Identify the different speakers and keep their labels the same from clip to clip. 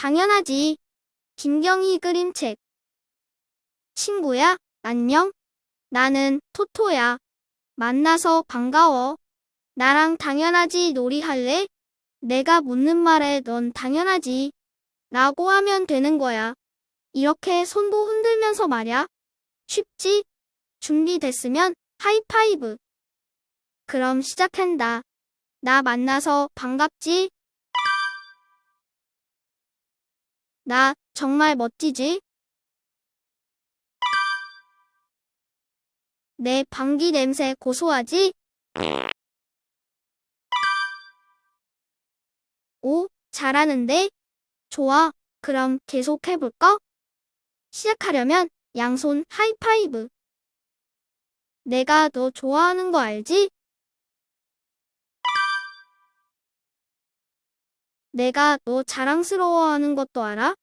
Speaker 1: 당연하지. 김경희 그림책. 친구야, 안녕? 나는 토토야. 만나서 반가워. 나랑 당연하지 놀이 할래? 내가 묻는 말에 넌 당연하지. 라고 하면 되는 거야. 이렇게 손도 흔들면서 말야. 쉽지? 준비됐으면 하이파이브. 그럼 시작한다. 나 만나서 반갑지? 나 정말 멋지지? 내 방귀 냄새 고소하지? 오, 잘하는데? 좋아. 그럼 계속 해볼까? 시작하려면 양손 하이파이브. 내가 너 좋아하는 거 알지? 내가 너 자랑스러워하는 것도 알아?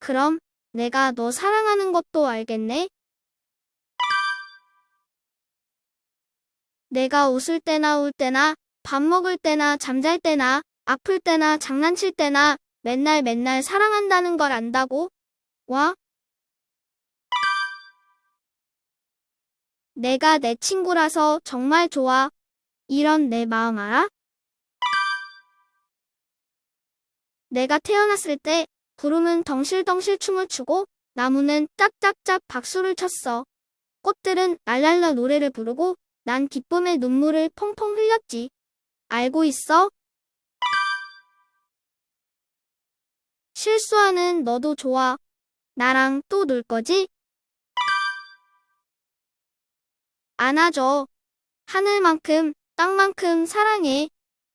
Speaker 1: 그럼 내가 너 사랑하는 것도 알겠네? 내가 웃을 때나 울 때나 밥 먹을 때나 잠잘 때나 아플 때나 장난칠 때나 맨날 맨날 사랑한다는 걸 안다고? 와? 내가 내 친구라서 정말 좋아. 이런 내 마음 알아? 내가 태어났을 때 구름은 덩실덩실 춤을 추고 나무는 짝짝짝 박수를 쳤어. 꽃들은 랄랄라 노래를 부르고 난 기쁨의 눈물을 펑펑 흘렸지. 알고 있어? 실수하는 너도 좋아. 나랑 또 놀 거지? 안아줘. 하늘만큼, 땅만큼 사랑해.